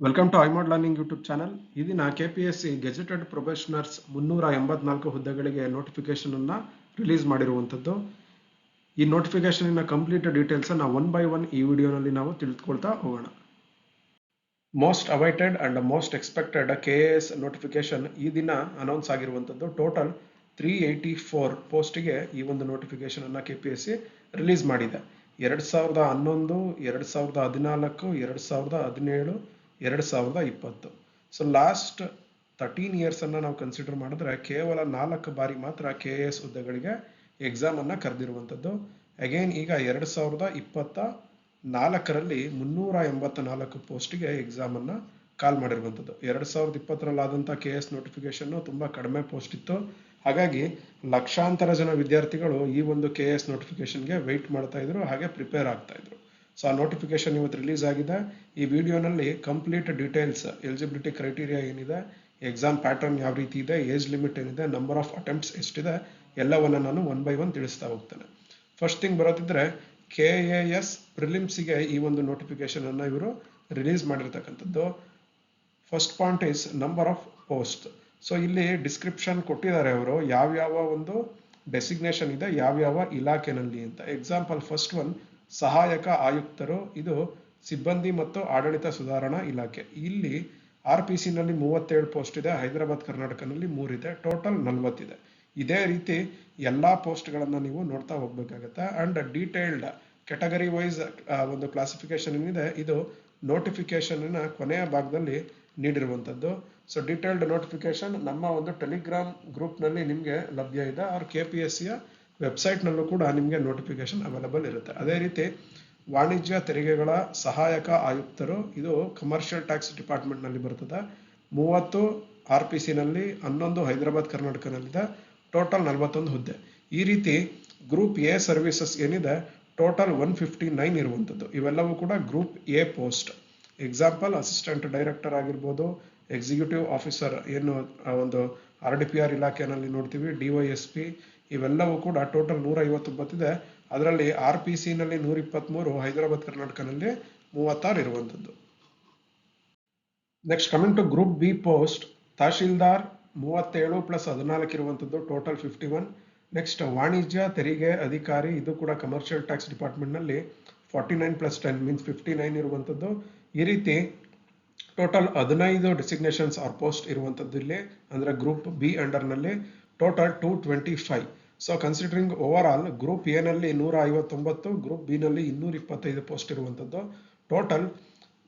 Welcome to ಐಮೋಡ್ learning YouTube channel ಈ ದಿನ ಸಿ ಗೆಜೆಟೆಡ್ ಪ್ರೊಬೆಷನರ್ಸ್ ಮುನ್ನೂರ ಎಂಬತ್ನಾಲ್ಕು ಹುದ್ದೆಗಳಿಗೆ ನೋಟಿಫಿಕೇಶನ್ ಅನ್ನ ರಿಲೀಸ್ ಮಾಡಿರುವಂಥದ್ದು ಈ ನೋಟಿಫಿಕೇಶನ್ ಕಂಪ್ಲೀಟ್ ಡೀಟೇಲ್ಸ್ ನಾವು ಒನ್ ಬೈ ಒನ್ ಈ ವಿಡಿಯೋನಲ್ಲಿ ನಾವು ತಿಳಿದುಕೊಳ್ತಾ ಹೋಗೋಣ. Most awaited and most expected K A S notification ಈ ದಿನ ಅನೌನ್ಸ್ ಆಗಿರುವಂಥದ್ದು ಟೋಟಲ್ ತ್ರೀ ಏಯ್ಟಿ ಫೋರ್ ಪೋಸ್ಟಿಗೆ ಈ ಒಂದು ನೋಟಿಫಿಕೇಶನ್ ಅನ್ನ K P S C release ಮಾಡಿದೆ. ಎರಡು ಸಾವಿರದ ಹನ್ನೊಂದು, ಎರಡು ಸಾವಿರದ ಹದಿನಾಲ್ಕು, ಎರಡು ಸಾವಿರದ ಹದಿನೇಳು ಎರಡು ಸಾವಿರದ ಇಪ್ಪತ್ತು. ಸೊ ಲಾಸ್ಟ್ ತರ್ಟೀನ್ ಇಯರ್ಸನ್ನು ನಾವು ಕನ್ಸಿಡರ್ ಮಾಡಿದ್ರೆ ಕೇವಲ ನಾಲ್ಕು ಬಾರಿ ಮಾತ್ರ ಕೆ ಎ ಎಸ್ ಹುದ್ದೆಗಳಿಗೆ ಎಕ್ಸಾಮನ್ನು ಕರೆದಿರುವಂಥದ್ದು. ಅಗೈನ್ ಈಗ ಎರಡು ಸಾವಿರದ ಇಪ್ಪತ್ತ ನಾಲ್ಕರಲ್ಲಿ ಮುನ್ನೂರ ಎಂಬತ್ತ ನಾಲ್ಕು ಪೋಸ್ಟಿಗೆ ಎಕ್ಸಾಮನ್ನು ಕಾಲ್ ಮಾಡಿರುವಂಥದ್ದು. ಎರಡು ಸಾವಿರದ ಇಪ್ಪತ್ತರಲ್ಲಿ ಆದಂಥ ಕೆ ಎಸ್ ನೋಟಿಫಿಕೇಶನ್ನು ತುಂಬ ಕಡಿಮೆ ಪೋಸ್ಟ್ ಇತ್ತು. ಹಾಗಾಗಿ ಲಕ್ಷಾಂತರ ಜನ ವಿದ್ಯಾರ್ಥಿಗಳು ಈ ಒಂದು ಕೆ ಎಸ್ ನೋಟಿಫಿಕೇಶನ್ಗೆ ವೆಯ್ಟ್ ಮಾಡ್ತಾ ಇದ್ರು, ಹಾಗೆ ಪ್ರಿಪೇರ್ ಆಗ್ತಾ ಇದ್ರು. ಸೊ ಆ ನೋಟಿಫಿಕೇಶನ್ ಇವತ್ತು ರಿಲೀಸ್ ಆಗಿದೆ. ಈ ವಿಡಿಯೋನಲ್ಲಿ ಕಂಪ್ಲೀಟ್ ಡೀಟೇಲ್ಸ್ ಎಲಿಜಿಬಿಲಿಟಿ ಕ್ರೈಟೀರಿಯಾ ಏನಿದೆ ಎಕ್ಸಾಮ್ ಪ್ಯಾಟರ್ನ್ ಯಾವ ರೀತಿ ಇದೆ ಏಜ್ ಲಿಮಿಟ್ ಏನಿದೆ ನಂಬರ್ ಆಫ್ ಅಟೆಂಪ್ಟ್ಸ್ ಎಷ್ಟಿದೆ, ಎಲ್ಲವನ್ನು ನಾನು ಒನ್ ಬೈ ಒನ್ ತಿಳಿಸ್ತಾ ಹೋಗ್ತೇನೆ. ಫಸ್ಟ್ ಥಿಂಗ್ ಬರೋದಿದ್ರೆ ಕೆ ಎ ಎಸ್ ಪ್ರಿಲಿಮ್ಸಿಗೆ ಈ ಒಂದು ನೋಟಿಫಿಕೇಶನ್ ಅನ್ನು ಇವರು ರಿಲೀಸ್ ಮಾಡಿರ್ತಕ್ಕಂಥದ್ದು. First point is number of post so ಇಲ್ಲಿ ಡಿಸ್ಕ್ರಿಪ್ಷನ್ ಕೊಟ್ಟಿದ್ದಾರೆ ಅವರು, ಯಾವ್ಯಾವ ಒಂದು ಡೆಸಿಗ್ನೇಷನ್ ಇದೆ, ಯಾವ್ಯಾವ ಇಲಾಖೆನಲ್ಲಿ ಅಂತ. ಎಕ್ಸಾಂಪಲ್ ಫಸ್ಟ್ ಒನ್ ಸಹಾಯಕ ಆಯುಕ್ತರು, ಇದು ಸಿಬ್ಬಂದಿ ಮತ್ತು ಆಡಳಿತ ಸುಧಾರಣಾ ಇಲಾಖೆ. ಇಲ್ಲಿ ಆರ್ ಪಿ ಸಿನಲ್ಲಿ ಮೂವತ್ತೇಳು ಪೋಸ್ಟ್ ಇದೆ, ಹೈದರಾಬಾದ್ ಕರ್ನಾಟಕನಲ್ಲಿ ಮೂರಿದೆ ಟೋಟಲ್ ನಲವತ್ತಿದೆ. ಇದೇ ರೀತಿ ಎಲ್ಲಾ ಪೋಸ್ಟ್ಗಳನ್ನು ನೀವು ನೋಡ್ತಾ ಹೋಗ್ಬೇಕಾಗತ್ತೆ. ಅಂಡ್ ಡೀಟೇಲ್ಡ್ ಕೆಟಗರಿ ವೈಸ್ ಒಂದು ಕ್ಲಾಸಿಫಿಕೇಶನ್ ಏನಿದೆ, ಇದು ನೋಟಿಫಿಕೇಶನ್ ಕೊನೆಯ ಭಾಗದಲ್ಲಿ ನೀಡಿರುವಂಥದ್ದು. ಸೊ ಡೀಟೇಲ್ಡ್ ನೋಟಿಫಿಕೇಶನ್ ನಮ್ಮ ಒಂದು ಟೆಲಿಗ್ರಾಮ್ ಗ್ರೂಪ್ನಲ್ಲಿ ನಿಮಗೆ ಲಭ್ಯ ಇದೆ. ಅವ್ರ ಕೆ ಪಿ ಎಸ್ ಸಿಯ ವೆಬ್ಸೈಟ್ನಲ್ಲೂ ಕೂಡ ನಿಮಗೆ ನೋಟಿಫಿಕೇಶನ್ ಅವೈಲಬಲ್ ಇರುತ್ತೆ. ಅದೇ ರೀತಿ ವಾಣಿಜ್ಯ ತೆರಿಗೆಗಳ ಸಹಾಯಕ ಆಯುಕ್ತರು, ಇದು ಕಮರ್ಷಿಯಲ್ ಟ್ಯಾಕ್ಸ್ ಡಿಪಾರ್ಟ್ಮೆಂಟ್ನಲ್ಲಿ ಬರ್ತದೆ. ಮೂವತ್ತು ಆರ್ ಪಿ ಸಿನಲ್ಲಿ ಹನ್ನೊಂದು ಹೈದರಾಬಾದ್ ಕರ್ನಾಟಕನಲ್ಲಿದೆ ಟೋಟಲ್ ನಲವತ್ತೊಂದು ಹುದ್ದೆ. ಈ ರೀತಿ ಗ್ರೂಪ್ ಎ ಸರ್ವಿಸಸ್ ಏನಿದೆ ಟೋಟಲ್ ಒನ್ ಫಿಫ್ಟಿ ನೈನ್ ಇರುವಂಥದ್ದು. ಇವೆಲ್ಲವೂ ಕೂಡ group A post example assistant director ಆಗಿರ್ಬೋದು ಎಕ್ಸಿಕ್ಯೂಟಿವ್ ಆಫೀಸರ್ ಏನು ಒಂದು ಆರ್ ಡಿ ಪಿ ಆರ್ ಇಲಾಖೆಯಲ್ಲಿ ನೋಡ್ತೀವಿ ಡಿ ವೈ ಎಸ್ ಪಿ ಇವೆಲ್ಲವೂ ಕೂಡ ಟೋಟಲ್ ನೂರ ಐವತ್ತೊಂಬತ್ತಿದೆ ಅದರಲ್ಲಿ ಆರ್ ಪಿ ಸಿನಲ್ಲಿ ನೂರ ಇಪ್ಪತ್ತ್ಮೂರು ಹೈದರಾಬಾದ್ ಕರ್ನಾಟಕನಲ್ಲಿ ಮೂವತ್ತಾರು ಇರುವಂಥದ್ದು. Next coming to group B post tahsildar ಮೂವತ್ತೇಳು ಪ್ಲಸ್ ಹದಿನಾಲ್ಕು ಇರುವಂಥದ್ದು ಟೋಟಲ್ ಫಿಫ್ಟಿ ಒನ್ ನೆಕ್ಸ್ಟ್ ವಾಣಿಜ್ಯ, ತೆರಿಗೆ ಅಧಿಕಾರಿ, ಇದು ಕೂಡ commercial tax ಡಿಪಾರ್ಟ್ಮೆಂಟ್ನಲ್ಲಿ forty nine plus ten means fifty nine ಇರುವಂಥದ್ದು. ಈ ರೀತಿ ಟೋಟಲ್ ಹದಿನೈದು ಡೆಸಿಗ್ನೇಷನ್ಸ್ ಆರ್ ಪೋಸ್ಟ್ ಇರುವಂಥದ್ದು ಇಲ್ಲಿ, ಅಂದರೆ group B ಅಂಡರ್ನಲ್ಲಿ total two twenty five so considering over all group ಎನಲ್ಲಿ ನೂರ ಐವತ್ತೊಂಬತ್ತು ಗ್ರೂಪ್ ಬಿನಲ್ಲಿ ಇನ್ನೂರ ಇಪ್ಪತ್ತೈದು ಪೋಸ್ಟ್ ಇರುವಂಥದ್ದು ಟೋಟಲ್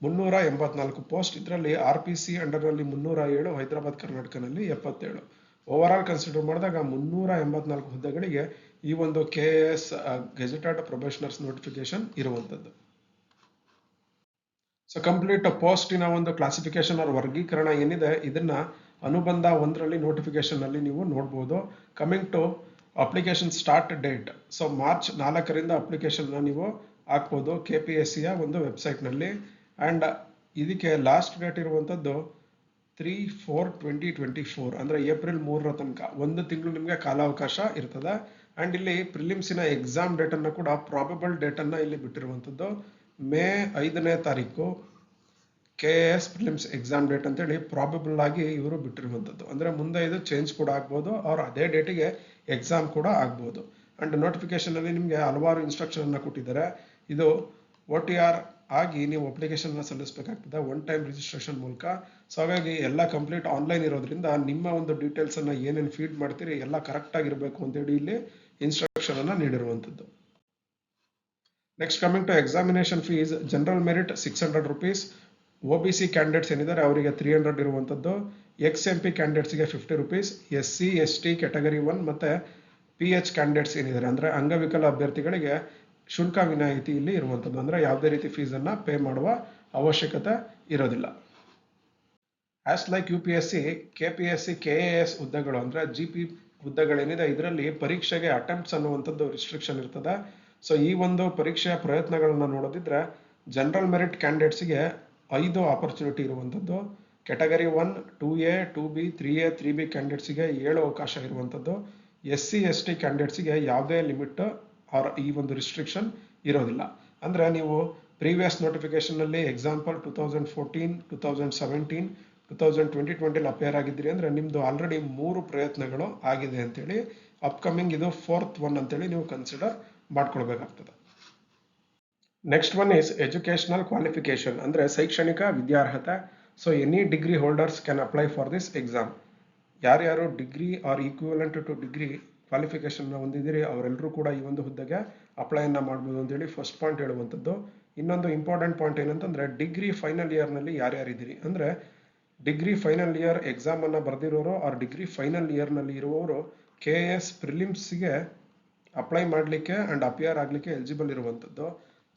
ಮುನ್ನೂರ ಎಂಬತ್ನಾಲ್ಕು ಪೋಸ್ಟ್ ಇದರಲ್ಲಿ ಆರ್ ಪಿ ಸಿ ಅಂಡರ್ನಲ್ಲಿ ಮುನ್ನೂರ ಏಳು ಹೈದರಾಬಾದ್, ಕರ್ನಾಟಕನಲ್ಲಿ ಎಪ್ಪತ್ತೇಳು. ಓವರ್ ಆಲ್ ಕನ್ಸಿಡರ್ ಮಾಡಿದಾಗ ಮುನ್ನೂರ ಎಂಬತ್ನಾಲ್ಕು ಹುದ್ದೆಗಳಿಗೆ ಈ ಒಂದು K S gazetted probationers notification ಇರುವಂಥದ್ದು ಸೊ ಕಂಪ್ಲೀಟ್ ಪೋಸ್ಟಿನ ಒಂದು ಕ್ಲಾಸಿಫಿಕೇಶನ್ ಅವ್ರ ವರ್ಗೀಕರಣ ಏನಿದೆ, ಇದನ್ನ ಅನುಬಂಧ ಒಂದರಲ್ಲಿ ನೋಟಿಫಿಕೇಶನ್ ಅಲ್ಲಿ ನೀವು ನೋಡ್ಬೋದು. Coming to application start date so March ನಾಲ್ಕರಿಂದ ಅಪ್ಲಿಕೇಶನ್ ನೀವು ಹಾಕ್ಬೋದು ಕೆ ಪಿ ಎಸ್ ಸಿಯ ಒಂದು ವೆಬ್ಸೈಟ್ನಲ್ಲಿ ಆ್ಯಂಡ್ ಇದಕ್ಕೆ ಲಾಸ್ಟ್ ಡೇಟ್ ಇರುವಂಥದ್ದು three four twenty twenty four ಅಂದರೆ ಏಪ್ರಿಲ್ ಮೂರರ ತನಕ. ಒಂದು ತಿಂಗಳು ನಿಮಗೆ ಕಾಲಾವಕಾಶ ಇರ್ತದೆ. ಆ್ಯಂಡ್ ಇಲ್ಲಿ ಪ್ರಿಲಿಮ್ಸಿನ ಎಕ್ಸಾಮ್ ಡೇಟನ್ನು ಕೂಡ ಪ್ರಾಬಬಲ್ ಡೇಟನ್ನು ಇಲ್ಲಿ ಬಿಟ್ಟಿರುವಂಥದ್ದು ಮೇ ಐದನೇ ತಾರೀಕು. K A S prelims exam date ಅಂತೇಳಿ ಪ್ರಾಬಬಲ್ ಆಗಿ ಇವರು ಬಿಟ್ಟಿರುವಂಥದ್ದು. ಅಂದರೆ ಮುಂದೆ ಇದು ಚೇಂಜ್ ಕೂಡ ಆಗ್ಬೋದು, ಅವ್ರು ಅದೇ ಡೇಟಿಗೆ ಎಕ್ಸಾಮ್ ಕೂಡ ಆಗ್ಬೋದು. ಆ್ಯಂಡ್ ನೋಟಿಫಿಕೇಶನಲ್ಲಿ ನಿಮಗೆ ಹಲವಾರು ಇನ್ಸ್ಟ್ರಕ್ಷನನ್ನು ಕೊಟ್ಟಿದ್ದಾರೆ. ಇದು ಒ ಟಿ ಆರ್ ಆಗಿ ನೀವು ಅಪ್ಲಿಕೇಶನ್ನ ಸಲ್ಲಿಸಬೇಕಾಗ್ತದೆ ಒನ್ ಟೈಮ್ ರಿಜಿಸ್ಟ್ರೇಷನ್ ಮೂಲಕ. ಸೊ ಹಾಗಾಗಿ ಎಲ್ಲ ಕಂಪ್ಲೀಟ್ ಆನ್ಲೈನ್ ಇರೋದ್ರಿಂದ ನಿಮ್ಮ ಒಂದು ಡೀಟೇಲ್ಸನ್ನು ಏನೇನು ಫೀಡ್ ಮಾಡ್ತೀರಿ, ಎಲ್ಲ ಕರೆಕ್ಟಾಗಿರಬೇಕು ಅಂತೇಳಿ ಇಲ್ಲಿ ಇನ್ಸ್ಟ್ರಕ್ಷನನ್ನು ನೀಡಿರುವಂಥದ್ದು. Next coming to examination fees general merit six hundred rupees O B C candidates ಏನಿದ್ದಾರೆ, ಅವರಿಗೆ ತ್ರೀ ಹಂಡ್ರೆಡ್ ಇರುವಂಥದ್ದು X M P ಕ್ಯಾಂಡಿಡೇಟ್ಸ್ಗೆ fifty rupees S C S T category one ಮತ್ತು ಪಿ ಎಚ್ ಕ್ಯಾಂಡಿಡೇಟ್ಸ್ ಏನಿದ್ದಾರೆ. ಅಂದರೆ ಅಂಗವಿಕಲ ಅಭ್ಯರ್ಥಿಗಳಿಗೆ ಶುಲ್ಕ ವಿನಾಯಿತಿ ಇಲ್ಲಿ ಇರುವಂಥದ್ದು ಅಂದರೆ ಯಾವುದೇ ರೀತಿ ಫೀಸನ್ನು ಪೇ ಮಾಡುವ ಅವಶ್ಯಕತೆ ಇರೋದಿಲ್ಲ. As like U P S C K P S C K A S ಹುದ್ದೆಗಳು, ಅಂದರೆ ಜಿ ಪಿ ಹುದ್ದೆಗಳೇನಿದೆ, ಇದರಲ್ಲಿ ಪರೀಕ್ಷೆಗೆ ಅಟೆಂಪ್ಟ್ಸ್ ಅನ್ನುವಂಥದ್ದು ರಿಸ್ಟ್ರಿಕ್ಷನ್ ಇರ್ತದೆ. ಸೊ ಈ ಒಂದು ಪರೀಕ್ಷೆಯ ಪ್ರಯತ್ನಗಳನ್ನು ನೋಡೋದಿದ್ರೆ ಜನರಲ್ ಮೆರಿಟ್ ಕ್ಯಾಂಡಿಡೇಟ್ಸ್ಗೆ ಐದು ಆಪರ್ಚುನಿಟಿ ಇರುವಂಥದ್ದು category one two A two B three A three B ಕ್ಯಾಂಡಿಡೇಟ್ಸಿಗೆ ಏಳು ಅವಕಾಶ ಇರುವಂಥದ್ದು ಎಸ್ ಸಿ ಎಸ್ ಟಿ ಕ್ಯಾಂಡಿಡೇಟ್ಸಿಗೆ ಯಾವುದೇ ಲಿಮಿಟ್ ಆರ್ ಈ ಒಂದು ರಿಸ್ಟ್ರಿಕ್ಷನ್ ಇರೋದಿಲ್ಲ. ಅಂದರೆ ನೀವು previous ನೋಟಿಫಿಕೇಷನಲ್ಲಿ example two thousand fourteen two thousand seventeen two thousand twenty ಟ್ವೆಂಟಿಲಿ appear ಆಗಿದ್ದೀರಿ ಅಂದರೆ ನಿಮ್ಮದು ಆಲ್ರೆಡಿ ಮೂರು ಪ್ರಯತ್ನಗಳು ಆಗಿದೆ ಅಂತೇಳಿ. ಅಪ್ಕಮಿಂಗ್ ಇದು ಫೋರ್ತ್ ಒನ್ ಅಂತೇಳಿ ನೀವು consider ಮಾಡ್ಕೊಳ್ಬೇಕಾಗ್ತದೆ. Next one is educational qualification ಅಂದರೆ ಶೈಕ್ಷಣಿಕ ವಿದ್ಯಾರ್ಹತೆ. So any degree holders can apply for this exam ಯಾರ್ಯಾರು degree or equivalent to degree ಕ್ವಾಲಿಫಿಕೇಶನ್ನ ಹೊಂದಿದ್ದೀರಿ ಅವರೆಲ್ಲರೂ ಕೂಡ ಈ ಒಂದು ಹುದ್ದೆಗೆ ಅಪ್ಲೈಯನ್ನು ಮಾಡ್ಬೋದು ಅಂತೇಳಿ ಫಸ್ಟ್ ಪಾಯಿಂಟ್ ಹೇಳುವಂಥದ್ದು. ಇನ್ನೊಂದು ಇಂಪಾರ್ಟೆಂಟ್ ಪಾಯಿಂಟ್ ಏನಂತಂದರೆ ಡಿಗ್ರಿ ಫೈನಲ್ ಇಯರ್ನಲ್ಲಿ ಯಾರ್ಯಾರಿದ್ದೀರಿ? ಅಂದರೆ ಡಿಗ್ರಿ ಫೈನಲ್ ಇಯರ್ ಎಕ್ಸಾಮನ್ನು ಬರೆದಿರೋರು ಆರ್ ಡಿಗ್ರಿ ಫೈನಲ್ ಇಯರ್ನಲ್ಲಿ ಇರುವವರು ಕೆ ಎಸ್ ಪ್ರಿಲಿಮ್ಸ್ಗೆ ಅಪ್ಲೈ ಮಾಡಲಿಕ್ಕೆ ಆ್ಯಂಡ್ ಅಪಿಯರ್ ಆಗಲಿಕ್ಕೆ ಎಲಿಜಿಬಲ್ ಇರುವಂಥದ್ದು.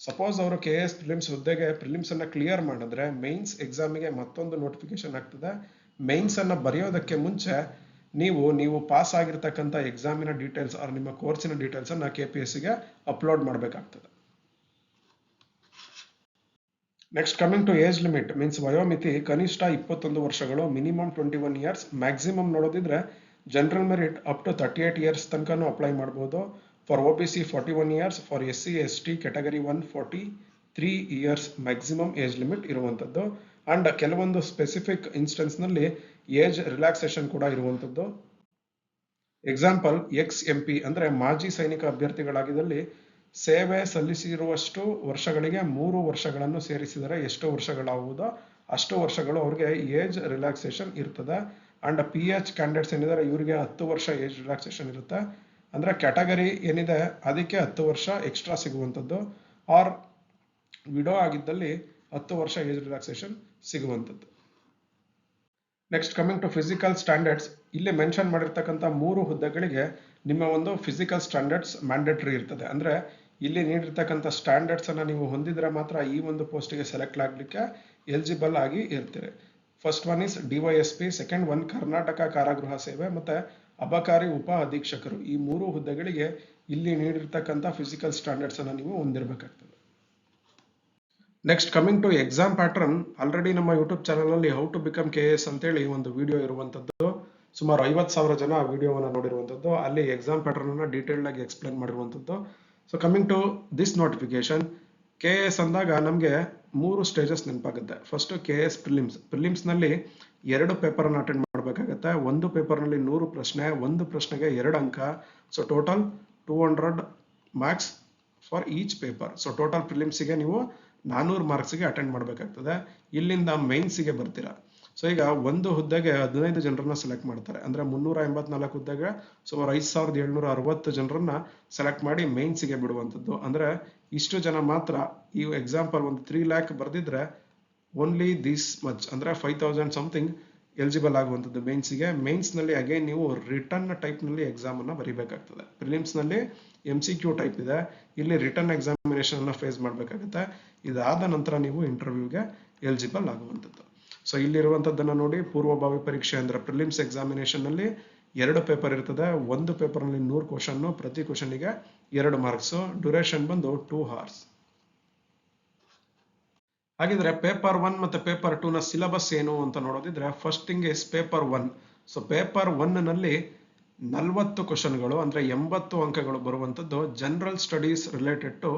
ಸಪೋಸ್ ಅವರು ಕೆ ಎಸ್ ಪ್ರಿಲಿಮ್ಸ್ ಹುದ್ದೆಗೆ ಪ್ರಿಲಿಮ್ಸನ್ನು ಕ್ಲಿಯರ್ ಮಾಡಿದ್ರೆ ಮೈನ್ಸ್ ಎಕ್ಸಾಮಿಗೆ ಮತ್ತೊಂದು ನೋಟಿಫಿಕೇಶನ್ ಆಗ್ತದೆ. ಮೈನ್ಸನ್ನು ಬರೆಯೋದಕ್ಕೆ ಮುಂಚೆ ನೀವು ನೀವು ಪಾಸ್ ಆಗಿರ್ತಕ್ಕಂಥ ಎಕ್ಸಾಮಿನ ಡೀಟೇಲ್ಸ್ ಆರ್ ನಿಮ್ಮ ಕೋರ್ಸಿನ ಡೀಟೇಲ್ಸನ್ನು ಕೆ ಪಿ ಎಸ್ಗೆ ಅಪ್ಲೋಡ್ ಮಾಡಬೇಕಾಗ್ತದೆ. Next coming to age limit means ವಯೋಮಿತಿ ಕನಿಷ್ಠ ಇಪ್ಪತ್ತೊಂದು ವರ್ಷಗಳು minimum twenty one years maximum ನೋಡೋದಿದ್ರೆ general merit up to thirty eight years ತನಕನೂ ಅಪ್ಲೈ ಮಾಡ್ಬೋದು. For for S C S T category one forty three years maximum age limit ಇರುವಂಥದ್ದು. And ಕೆಲವೊಂದು specific ಇನ್ಸ್ಟೆನ್ಸ್ನಲ್ಲಿ age relaxation ಕೂಡ ಇರುವಂಥದ್ದು. Example X M P ಅಂದರೆ ಮಾಜಿ ಸೈನಿಕ ಅಭ್ಯರ್ಥಿಗಳಾಗಿದ್ದಲ್ಲಿ ಸೇವೆ ಸಲ್ಲಿಸಿರುವಷ್ಟು ವರ್ಷಗಳಿಗೆ ಮೂರು ವರ್ಷಗಳನ್ನು ಸೇರಿಸಿದರೆ ಎಷ್ಟು ವರ್ಷಗಳಾಗುವುದೋ ಅಷ್ಟು ವರ್ಷಗಳು ಅವ್ರಿಗೆ ಏಜ್ ರಿಲ್ಯಾಕ್ಸೇಷನ್ ಇರ್ತದೆ. ಅಂಡ್ ಪಿ ಎಚ್ ಕ್ಯಾಂಡಿಡೇಟ್ಸ್ ಏನಿದ್ದಾರೆ, ಇವರಿಗೆ ಹತ್ತು ವರ್ಷ ಏಜ್ ರಿಲ್ಯಾಕ್ಸೇಷನ್ ಇರುತ್ತೆ. ಅಂದರೆ ಕ್ಯಾಟಗರಿ ಏನಿದೆ, ಅದಕ್ಕೆ ಹತ್ತು ವರ್ಷ ಎಕ್ಸ್ಟ್ರಾ ಸಿಗುವಂಥದ್ದು ಆರ್ ವಿಡೋ ಆಗಿದ್ದಲ್ಲಿ ಹತ್ತು ವರ್ಷ ಏಜ್ ರಿಲ್ಯಾಕ್ಸೇಷನ್ ಸಿಗುವಂಥದ್ದು. Next coming to physical standards ಇಲ್ಲಿ ಮೆನ್ಷನ್ ಮಾಡಿರ್ತಕ್ಕಂಥ ಮೂರು ಹುದ್ದೆಗಳಿಗೆ ನಿಮ್ಮ ಒಂದು ಫಿಸಿಕಲ್ ಸ್ಟ್ಯಾಂಡರ್ಡ್ಸ್ ಮ್ಯಾಂಡೇಟರಿ ಇರ್ತದೆ. ಅಂದರೆ ಇಲ್ಲಿ ನೀಡಿರ್ತಕ್ಕಂಥ ಸ್ಟ್ಯಾಂಡರ್ಡ್ಸ್ ಅನ್ನ ನೀವು ಹೊಂದಿದ್ರೆ ಮಾತ್ರ ಈ ಒಂದು ಪೋಸ್ಟಿಗೆ ಸೆಲೆಕ್ಟ್ ಆಗಲಿಕ್ಕೆ ಎಲಿಜಿಬಲ್ ಆಗಿ ಇರ್ತೀರಿ. First one is D Y S P second one Karnataka ಕಾರಾಗೃಹ ಸೇವೆ ಮತ್ತೆ ಅಬಕಾರಿ ಉಪ ಅಧೀಕ್ಷಕರು ಈ ಮೂರು ಹುದ್ದೆಗಳಿಗೆ ಇಲ್ಲಿ ನೀಡಿರ್ತಕ್ಕಂಥ ಫಿಸಿಕಲ್ ಸ್ಟ್ಯಾಂಡರ್ಡ್ಸ್ ಅನ್ನು ನೀವು ಹೊಂದಿರಬೇಕಾಗ್ತದೆ. Next coming to exam pattern already ನಮ್ಮ ಯೂಟ್ಯೂಬ್ ಚಾನಲಲ್ಲಿ how to become K S ಅಂತೇಳಿ ಒಂದು ವಿಡಿಯೋ ಇರುವಂಥದ್ದು. ಸುಮಾರು ಐವತ್ತು ಸಾವಿರ ಜನ ಆ ವಿಡಿಯೋವನ್ನು ನೋಡಿರುವಂಥದ್ದು. ಅಲ್ಲಿ ಎಕ್ಸಾಮ್ ಪ್ಯಾಟರ್ನ್ ಅನ್ನ ಡೀಟೇಲ್ಡ್ ಆಗಿ ಎಕ್ಸ್ಪ್ಲೇನ್ ಮಾಡಿರುವಂಥದ್ದು. So coming to this notification K S ಅಂದಾಗ ನಮಗೆ ಮೂರು ಸ್ಟೇಜಸ್ ನೆನಪಾಗುತ್ತೆ. ಫಸ್ಟ್ ಕೆ ಎಸ್ ಪ್ರಿಲಿಮ್ಸ್ ಪ್ರಿಲಿಮ್ಸ್ನಲ್ಲಿ ಎರಡು ಪೇಪರನ್ನು ಅಟೆಂಡ್ ಮಾಡಬೇಕಾಗತ್ತೆ ಒಂದು ಪೇಪರ್ನಲ್ಲಿ ನೂರು ಪ್ರಶ್ನೆ, ಒಂದು ಪ್ರಶ್ನೆಗೆ ಎರಡು ಅಂಕ. So total two hundred marks for each paper so total ಪ್ರಿಲಿಮ್ಸಿಗೆ ನೀವು ನಾನ್ನೂರು ಮಾರ್ಕ್ಸ್ಗೆ ಅಟೆಂಡ್ ಮಾಡಬೇಕಾಗ್ತದೆ. ಇಲ್ಲಿಂದ ಮೈನ್ಸಿಗೆ ಬರ್ತೀರಾ. ಸೊ ಈಗ ಒಂದು ಹುದ್ದೆಗೆ ಹದಿನೈದು ಜನರನ್ನ ಸೆಲೆಕ್ಟ್ ಮಾಡ್ತಾರೆ. ಅಂದ್ರೆ ಮುನ್ನೂರ ಎಂಬತ್ನಾಲ್ಕು ಹುದ್ದೆಗೆ ಸುಮಾರು ಐದು ಸಾವಿರದ ಏಳ್ನೂರ ಅರವತ್ತು ಜನರನ್ನ ಸೆಲೆಕ್ಟ್ ಮಾಡಿ ಮೈನ್ಸಿಗೆ ಬಿಡುವಂಥದ್ದು. ಅಂದ್ರೆ ಇಷ್ಟು ಜನ ಮಾತ್ರ ಈ ಎಕ್ಸಾಂಪಲ್ ಒಂದು ತ್ರೀ ಲ್ಯಾಕ್ ಬರೆದಿದ್ರೆ ಓನ್ಲಿ ದಿಸ್ ಮಚ್ ಅಂದ್ರೆ ಫೈವ್ ತೌಸಂಡ್ ಸಮಥಿಂಗ್ ಎಲಿಜಿಬಲ್ ಆಗುವಂಥದ್ದು ಮೇನ್ಸಿಗೆ ಮೇನ್ಸ್ನಲ್ಲಿ ಅಗೈನ್ ನೀವು ರಿಟರ್ನ್ ಟೈಪ್ನಲ್ಲಿ ಎಕ್ಸಾಮ್ ಅನ್ನ ಬರೀಬೇಕಾಗ್ತದೆ. ಪ್ರಿಲಿಮ್ಸ್ನಲ್ಲಿ ಎಂ ಸಿ ಕ್ಯೂ ಟೈಪ್ ಇದೆ. ಇಲ್ಲಿ ರಿಟರ್ನ್ ಎಕ್ಸಾಮಿನೇಷನ್ ಅನ್ನ ಫೇಸ್ ಮಾಡಬೇಕಾಗುತ್ತೆ. ಇದಾದ ನಂತರ ನೀವು ಇಂಟರ್ವ್ಯೂಗೆ ಎಲಿಜಿಬಲ್ ಆಗುವಂಥದ್ದು. ಸೊ ಇಲ್ಲಿರುವಂಥದ್ದನ್ನು ನೋಡಿ, ಪೂರ್ವಭಾವಿ ಪರೀಕ್ಷೆ ಅಂದ್ರೆ ಪ್ರಿಲಿಮ್ಸ್ ಎಕ್ಸಾಮಿನೇಷನ್ನಲ್ಲಿ ಎರಡು ಪೇಪರ್ ಇರ್ತದೆ. ಒಂದು ಪೇಪರ್ನಲ್ಲಿ ನೂರು ಕ್ವಶನ್ ಪ್ರತಿ ಕ್ವಶನ್ಗೆ ಎರಡು ಮಾರ್ಕ್ಸ್ ಡ್ಯೂರೇಷನ್ ಬಂದು ಟೂ ಹಾರ್ಸ್ ಹಾಗಿದ್ರೆ ಪೇಪರ್ ಒನ್ ಮತ್ತೆ ಪೇಪರ್ ಟೂ ನ ಸಿಲೆಬಸ್ ಏನು ಅಂತ ನೋಡೋದಿದ್ರೆ first thing is paper one so paper ಒನ್ನಲ್ಲಿ ನಲವತ್ತು ಕ್ವಶನ್ಗಳು ಅಂದ್ರೆ ಎಂಬತ್ತು ಅಂಕಗಳು ಬರುವಂತದ್ದು general studies related to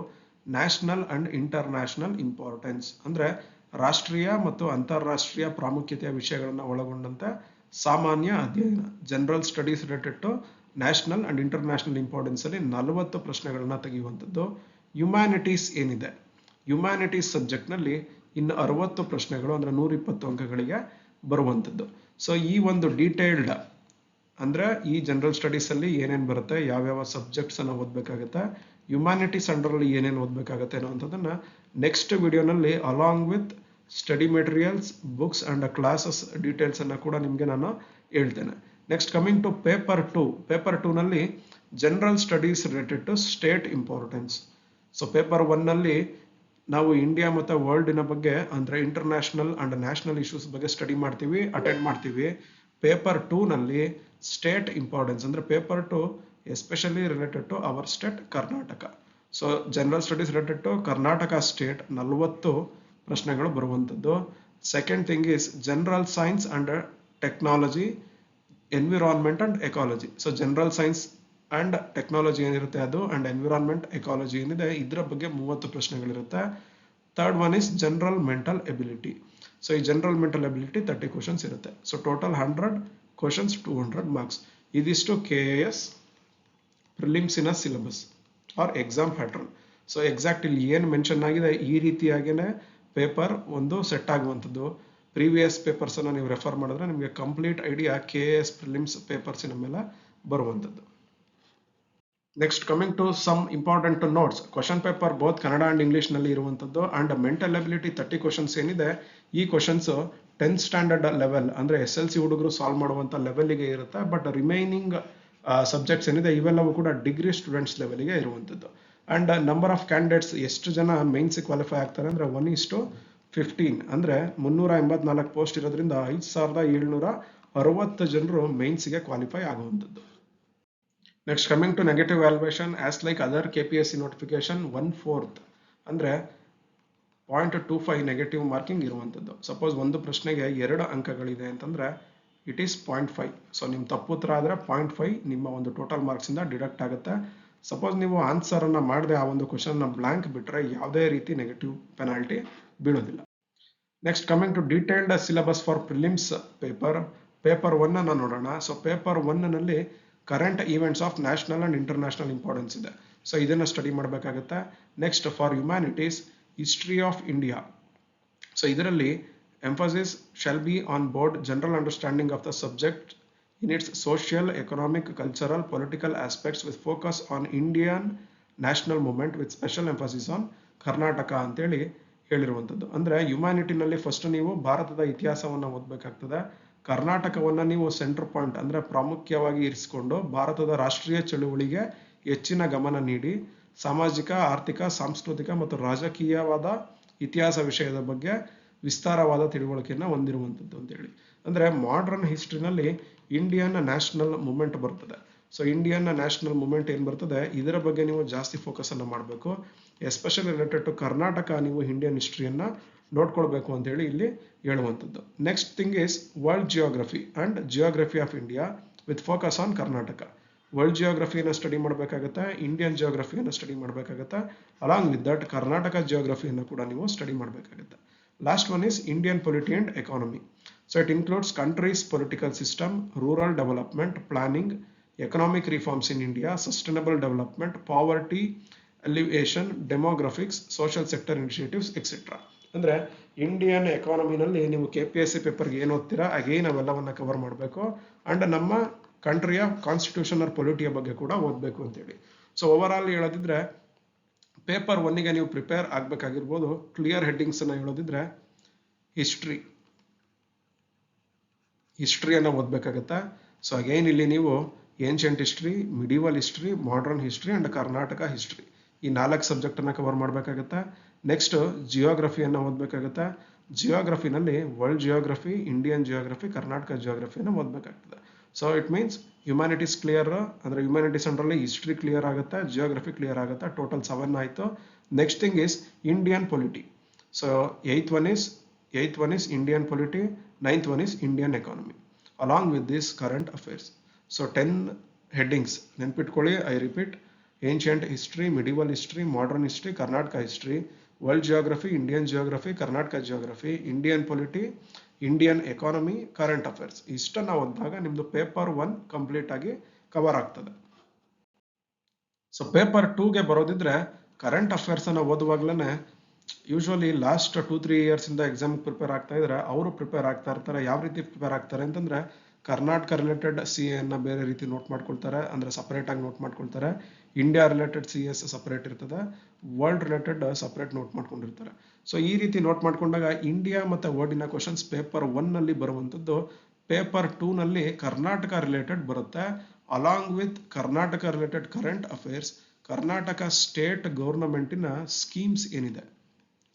national and international importance ಅಂದ್ರೆ ರಾಷ್ಟ್ರೀಯ ಮತ್ತು ಅಂತಾರಾಷ್ಟ್ರೀಯ ಪ್ರಾಮುಖ್ಯತೆಯ ವಿಷಯಗಳನ್ನು ಒಳಗೊಂಡಂತೆ ಸಾಮಾನ್ಯ ಅಧ್ಯಯನ. General studies related to national and international importance ಅಲ್ಲಿ ನಲವತ್ತು ಪ್ರಶ್ನೆಗಳನ್ನ ತೆಗೆಯುವಂಥದ್ದು ಹ್ಯುಮ್ಯಾನಿಟೀಸ್ ಏನಿದೆ. ಹ್ಯುಮ್ಯಾನಿಟೀಸ್ ಸಬ್ಜೆಕ್ಟ್ನಲ್ಲಿ ಇನ್ನು ಅರವತ್ತು ಪ್ರಶ್ನೆಗಳು ಅಂದರೆ ನೂರ ಇಪ್ಪತ್ತು ಅಂಕಗಳಿಗೆ ಬರುವಂಥದ್ದು. ಸೊ ಈ ಒಂದು ಡೀಟೇಲ್ಡ್ ಅಂದರೆ ಈ ಜನರಲ್ ಸ್ಟಡೀಸಲ್ಲಿ ಏನೇನು ಬರುತ್ತೆ, ಯಾವ್ಯಾವ ಸಬ್ಜೆಕ್ಟ್ಸನ್ನು ಓದಬೇಕಾಗುತ್ತೆ ಹ್ಯುಮ್ಯಾನಿಟೀಸ್ ಅಂಡರಲ್ಲಿ ಏನೇನು ಓದಬೇಕಾಗತ್ತೆ ಅನ್ನೋಂಥದ್ದನ್ನು ನೆಕ್ಸ್ಟ್ ವಿಡಿಯೋನಲ್ಲಿ along with study materials books and classes ಡೀಟೇಲ್ಸನ್ನು ಕೂಡ ನಿಮಗೆ ನಾನು ಹೇಳ್ತೇನೆ. Next coming to paper two paper ಟೂನಲ್ಲಿ general studies related to state importance so paper ಒನ್ನಲ್ಲಿ ನಾವು ಇಂಡಿಯಾ ಮತ್ತು ವರ್ಲ್ಡಿನ ಬಗ್ಗೆ ಅಂದ್ರೆ ಇಂಟರ್ನ್ಯಾಷನಲ್ ಅಂಡ್ ನ್ಯಾಷನಲ್ ಇಶ್ಯೂಸ್ ಬಗ್ಗೆ ಸ್ಟಡಿ ಮಾಡ್ತೀವಿ ಅಟೆಂಡ್ ಮಾಡ್ತೀವಿ. ಪೇಪರ್ ಟೂನಲ್ಲಿ ಸ್ಟೇಟ್ ಇಂಪಾರ್ಟೆನ್ಸ್ ಅಂದ್ರೆ paper two especially related to our state Karnataka so general studies related to Karnataka state ನಲವತ್ತು ಪ್ರಶ್ನೆಗಳು ಬರುವಂಥದ್ದು second thing is general science and technology environment and ecology so general science and technology ಏನಿರುತ್ತೆ ಅದು? And environment ecology ಏನಿದೆ? ಇದರ ಬಗ್ಗೆ ಮೂವತ್ತು ಪ್ರಶ್ನೆಗಳಿರುತ್ತೆ. Third one is general mental ability so ಈ general mental ability thirty questions ಇರುತ್ತೆ. So total hundred questions two hundred marks ಇದಿಷ್ಟು K A S ಪ್ರಿಲಿಮ್ಸಿನ syllabus or exam pattern so exact ಇಲ್ಲಿ ಏನು mention ಆಗಿದೆ? ಈ ರೀತಿಯಾಗಿಯೇ ಪೇಪರ್ ಒಂದು ಸೆಟ್ ಆಗುವಂಥದ್ದು. ಪ್ರೀವಿಯಸ್ ಪೇಪರ್ಸನ್ನು ನೀವು ರೆಫರ್ ಮಾಡಿದ್ರೆ ನಿಮಗೆ complete idea K A S prelims ಪೇಪರ್ಸಿನ ಮೇಲೆ ಬರುವಂಥದ್ದು. Next coming to some important notes question paper both Kannada and ಇಂಗ್ಲೀಷ್ನಲ್ಲಿ ನಲ್ಲಿ ಇರುವಂತದ್ದು. And mental ability thirty questions ಏನಿದೆ, ಈ ಕ್ವಶನ್ಸ್ ಟೆಂತ್ ಸ್ಟ್ಯಾಂಡರ್ಡ್ ಲೆವೆಲ್ ಅಂದ್ರೆ ಎಸ್ ಎಲ್ ಸಿ ಹುಡುಗರು ಸಾಲ್ವ್ ಮಾಡುವಂತ ಲೆವೆಲ್ಗೆ ಇರುತ್ತೆ. ಬಟ್ ರಿಮೈನಿಂಗ್ ಸಬ್ಜೆಕ್ಟ್ಸ್ ಏನಿದೆ, ಇವೆಲ್ಲವೂ ಕೂಡ ಡಿಗ್ರಿ ಸ್ಟೂಡೆಂಟ್ಸ್ ಲೆವೆಲ್ಗೆ ಇರುವಂತದ್ದು. ಅಂಡ್ ನಂಬರ್ ಆಫ್ ಕ್ಯಾಂಡಿಡೇಟ್ಸ್ ಎಷ್ಟು ಜನ ಮೈನ್ಸ್ ಕ್ವಾಲಿಫೈ ಆಗ್ತಾರೆ ಅಂದ್ರೆ ಒನ್ ಇಷ್ಟು ಫಿಫ್ಟೀನ್ ಅಂದ್ರೆ ಮುನ್ನೂರ ಎಂಬತ್ನಾಲ್ಕು ಪೋಸ್ಟ್ ಇರೋದ್ರಿಂದ ಐದು ಸಾವಿರದ ಏಳ್ನೂರ ಅರವತ್ತು ಜನರು ಮೈನ್ಸ್ಗೆ ಕ್ವಾಲಿಫೈ ಆಗುವಂಥದ್ದು next coming to negative valuation as like other K P S C notification one fourth ಅಂದರೆ point two five negative marking ಇರುವಂಥದ್ದು ಸಪೋಸ್ ಒಂದು ಪ್ರಶ್ನೆಗೆ ಎರಡು ಅಂಕಗಳಿದೆ ಅಂತಂದರೆ it is point five so ನಿಮ್ಮ ತಪ್ಪುತ್ತರ ಆದರೆ ಪಾಯಿಂಟ್ ಫೈವ್ ನಿಮ್ಮ ಒಂದು ಟೋಟಲ್ ಮಾರ್ಕ್ಸಿಂದ ಡಿಡಕ್ಟ್ ಆಗುತ್ತೆ. ಸಪೋಸ್ ನೀವು ಆನ್ಸರನ್ನು ಮಾಡದೆ ಆ ಒಂದು ಕ್ವಶನ್ನ ಬ್ಲಾಂಕ್ ಬಿಟ್ಟರೆ ಯಾವುದೇ ರೀತಿ negative penalty ಬೀಳೋದಿಲ್ಲ. Next coming to detailed syllabus for prelims paper paper ಒನ್ನನ್ನು ನೋಡೋಣ. ಸೊ ಪೇಪರ್ ಒನ್ನಲ್ಲಿ current events of national and international importance ಇದೆ. ಸೊ ಇದನ್ನು ಸ್ಟಡಿ ಮಾಡಬೇಕಾಗುತ್ತೆ? Next for humanities history of India so ಇದರಲ್ಲಿ emphasis shall be on broad general understanding of the subject in its social economic cultural political aspects with focus on Indian national movement with special emphasis on Karnataka ಅಂತೇಳಿ ಹೇಳಿರುವಂಥದ್ದು. ಅಂದರೆ ಹ್ಯುಮ್ಯಾನಿಟಿನಲ್ಲಿ first ನೀವು ಭಾರತದ ಇತಿಹಾಸವನ್ನು ಓದಬೇಕಾಗ್ತದೆ. ಕರ್ನಾಟಕವನ್ನು ನೀವು centre point ಅಂದರೆ ಪ್ರಾಮುಖ್ಯವಾಗಿ ಇರಿಸಿಕೊಂಡು ಭಾರತದ ರಾಷ್ಟ್ರೀಯ ಚಳುವಳಿಗೆ ಹೆಚ್ಚಿನ ಗಮನ ನೀಡಿ ಸಾಮಾಜಿಕ, ಆರ್ಥಿಕ, ಸಾಂಸ್ಕೃತಿಕ ಮತ್ತು ರಾಜಕೀಯವಾದ ಇತಿಹಾಸ ವಿಷಯದ ಬಗ್ಗೆ ವಿಸ್ತಾರವಾದ ತಿಳುವಳಿಕೆಯನ್ನು ಹೊಂದಿರುವಂಥದ್ದು ಅಂತೇಳಿ ಅಂದರೆ ಮಾಡ್ರನ್ ಹಿಸ್ಟ್ರಿನಲ್ಲಿ ಇಂಡಿಯನ್ ನ್ಯಾಷನಲ್ ಮೂಮೆಂಟ್ ಬರ್ತದೆ. ಸೊ ಇಂಡಿಯನ್ ನ್ಯಾಷನಲ್ ಮೂಮೆಂಟ್ ಏನು ಬರ್ತದೆ? ಇದರ ಬಗ್ಗೆ ನೀವು ಜಾಸ್ತಿ ಫೋಕಸನ್ನು ಮಾಡಬೇಕು. ಎಸ್ಪೆಷಲಿ ರಿಲೇಟೆಡ್ ಟು ಕರ್ನಾಟಕ, ನೀವು ಇಂಡಿಯನ್ ಹಿಸ್ಟ್ರಿಯನ್ನ ನೋಡ್ಕೊಳ್ಬೇಕು ಅಂತ ಹೇಳಿ ಇಲ್ಲಿ ಹೇಳುವಂಥದ್ದು. Next thing is world geography and geography of India with focus on Karnataka world ಜಿಯೋಗ್ರಫಿಯನ್ನು study ಮಾಡಬೇಕಾಗತ್ತೆ ಇಂಡಿಯನ್ ಜಿಯೋಗ್ರಫಿಯನ್ನು ಸ್ಟಡಿ ಮಾಡಬೇಕಾಗತ್ತೆ ಅಲಾಂಗ್ ವಿತ್ ದಟ್ ಕರ್ನಾಟಕ ಜಿಯೋಗ್ರಫಿಯನ್ನು ಕೂಡ ನೀವು ಸ್ಟಡಿ ಮಾಡಬೇಕಾಗತ್ತೆ. Last one is Indian polity and economy so it includes countries political system rural development planning economic reforms in India sustainable development poverty alleviation demographics social sector initiatives etcetera ಅಂದರೆ Indian ಎಕಾನಮಿನಲ್ಲಿ ನೀವು K P S C ಪೇಪರ್ಗೆ ಏನು ಓದ್ತೀರಾ again ಅವೆಲ್ಲವನ್ನ cover ಮಾಡಬೇಕು and ನಮ್ಮ ಕಂಟ್ರಿಯ ಕಾನ್ಸ್ಟಿಟ್ಯೂಷನ್ ಆರ್ ಪೊಲಿಟಿಯ ಬಗ್ಗೆ ಕೂಡ ಓದಬೇಕು ಅಂತೇಳಿ. ಸೊ ಓವರ್ ಆಲ್ ಹೇಳೋದಿದ್ರೆ ಪೇಪರ್ ಒನ್ನಿಗೆ ನೀವು ಪ್ರಿಪೇರ್ ಆಗಬೇಕಾಗಿರ್ಬೋದು ಕ್ಲಿಯರ್ ಹೆಡ್ಡಿಂಗ್ಸ್ ಅನ್ನ ಹೇಳೋದಿದ್ರೆ ಹಿಸ್ಟ್ರಿ ಹಿಸ್ಟ್ರಿಯನ್ನು ಓದಬೇಕಾಗತ್ತೆ? ಸೊ ಅಗೈನ್ ಇಲ್ಲಿ ನೀವು ancient history medieval history modern history and Karnataka history ಈ ನಾಲ್ಕು ಸಬ್ಜೆಕ್ಟನ್ನು ಕವರ್ ಮಾಡಬೇಕಾಗತ್ತೆ? ನೆಕ್ಸ್ಟ್ ಜಿಯೋಗ್ರಫಿಯನ್ನು ಓದಬೇಕಾಗತ್ತೆ? ಜಿಯೋಗ್ರಫಿನಲ್ಲಿ world geography Indian geography Karnataka ಜಿಯೋಗ್ರಫಿಯನ್ನು ಓದಬೇಕಾಗ್ತದೆ. So it means humanities clear ಅಂದರೆ ಹ್ಯುಮ್ಯಾನಿಟೀಸ್ ಅಂಡ್ರಲ್ಲಿ ಹಿಸ್ಟ್ರಿ ಕ್ಲಿಯರ್ ಆಗುತ್ತೆ ಜಿಯೋಗ್ರಫಿ ಕ್ಲಿಯರ್ ಆಗುತ್ತೆ ಟೋಟಲ್ ಸೆವೆನ್ ಆಯಿತು. Next thing is Indian polity so eighth one is eighth one is Indian polity ninth one is Indian economy along with this current affairs so ten headings ನೆನ್ಪಿಟ್ಕೊಳ್ಳಿ I repeat ancient history medieval history modern history Karnataka history world geography Indian geography Karnataka geography Indian polity Indian economy current affairs ಇಷ್ಟನ್ನ ಓದಿದಾಗ ನಿಮ್ದು paper one complete ಆಗಿ cover ಆಗ್ತದೆ. So paper ಟೂಗೆ ಬರೋದಿದ್ರೆ current affairs ಅನ್ನ ಓದುವಾಗ್ಲೇ usually last two three years ಇಂದ exam prepare ಆಗ್ತಾ ಇದ್ರೆ ಅವರು ಪ್ರಿಪೇರ್ ಆಗ್ತಾ ಇರ್ತಾರೆ, ಯಾವ ರೀತಿ ಪ್ರಿಪೇರ್ ಆಗ್ತಾರೆ ಅಂತಂದ್ರೆ ಕರ್ನಾಟಕ ರಿಲೇಟೆಡ್ ಸಿ ಎನ್ನ ಬೇರೆ ರೀತಿ ನೋಟ್ ಮಾಡ್ಕೊಳ್ತಾರೆ, ಅಂದ್ರೆ ಸಪ್ರೇಟಾಗಿ ನೋಟ್ ಮಾಡ್ಕೊಳ್ತಾರೆ. India related C S separate ಇರ್ತದೆ. ವರ್ಲ್ಡ್ ರಿಲೇಟೆಡ್ ಸಪ್ರೇಟ್ ನೋಟ್ ಮಾಡ್ಕೊಂಡಿರ್ತಾರೆ. ಸೊ ಈ ರೀತಿ ನೋಟ್ ಮಾಡ್ಕೊಂಡಾಗ ಇಂಡಿಯಾ ಮತ್ತೆ ವರ್ಲ್ಡಿನ ಕ್ವಶನ್ಸ್ ಪೇಪರ್ ಒನ್ನಲ್ಲಿ ನಲ್ಲಿ ಬರುವಂತದ್ದು ಪೇಪರ್ ಟೂನಲ್ಲಿ ಕರ್ನಾಟಕ ರಿಲೇಟೆಡ್ ಬರುತ್ತೆ along with Karnataka related current affairs Karnataka state ಗೌರ್ನಮೆಂಟಿನ schemes ಏನಿದೆ.